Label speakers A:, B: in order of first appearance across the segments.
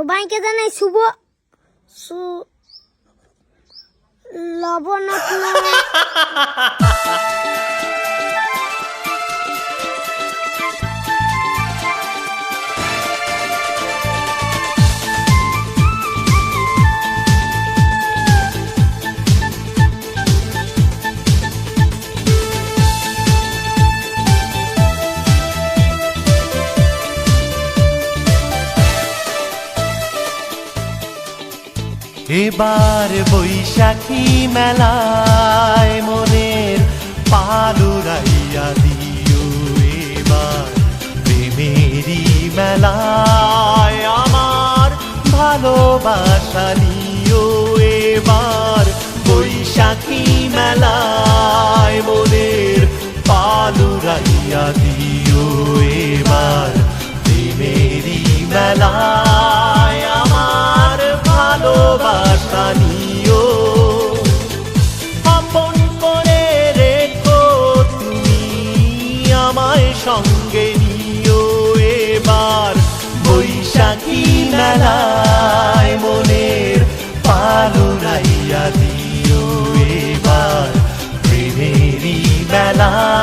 A: সবাইকে জানাই শুভ সু লবণাত্ম
B: এবার বৈশাখী মেলায় মনের পালুরাইয়া দিও এবার। প্রেমেরই মেলায় আমার ভালোবাসা দিও এবার। বৈশাখী মেলায় আমায় সঙ্গে নিও এবার বৈশাখী মেলায় মনের পালুরাইয়া দিও এবার প্রেমেরই মেলায়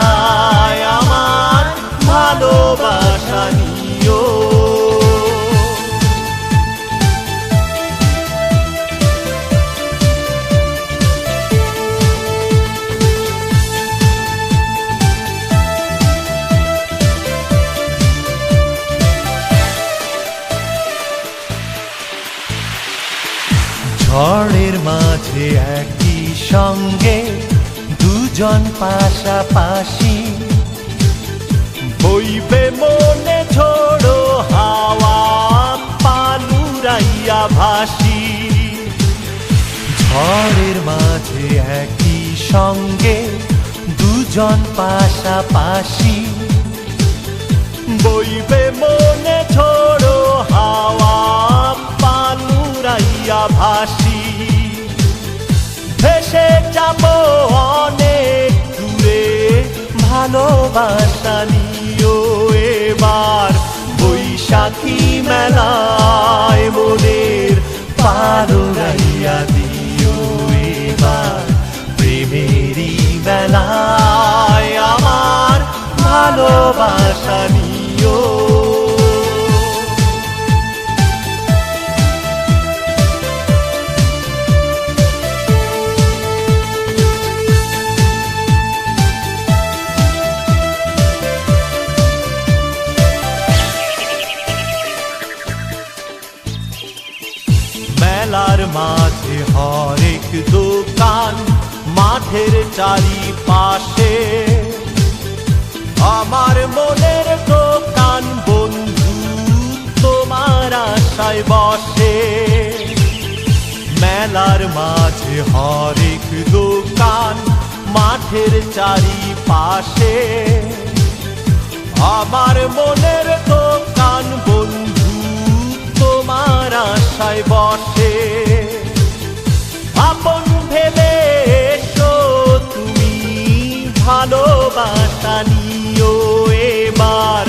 B: ঝড়ের মাঝে একই সঙ্গে দুজন পাশাপাশি। বইবে মনে ঝোড়ো হাওয়া পালুরাইয়া ভাসি। ঝড়ের মাঝে একই সঙ্গে দুজন পাশাপাশি। বইবে মনে ঝোড়ো ভালোবাসা নিও এবার বৈশাখী মেলায় মনের মাঝে হরেক দোকান, মাঠের চারিপাশে। আমার মনের দোকান, বন্ধু, তোমার আশায় বসে। মেলার মাঝে হরেক দোকান, মাঠের চারিপাশে। আমার মনের দোকান, বন্ধু, তোমার আশায় বসে। ভালোবাসা নিও এবার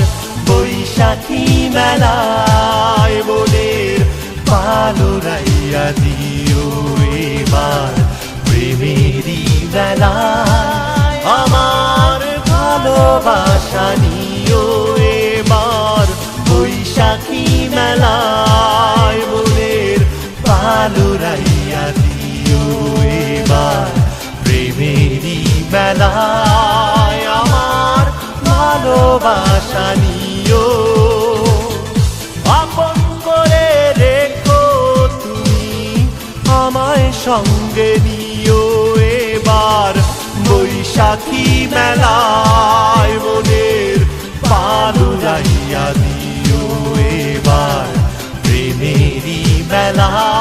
B: বৈশাখী মেলায় ভালো পালুরাইয়া দিও এবার প্রেমেরই মেলা আমার ভালোবাসা নিও ভালোবাসা নিও আপন করে রেখো তুমি আমায় সঙ্গে নিও এবার বৈশাখী মেলায় মনের পালুরাইয়া দিও এবার প্রেমেরই মেলায়।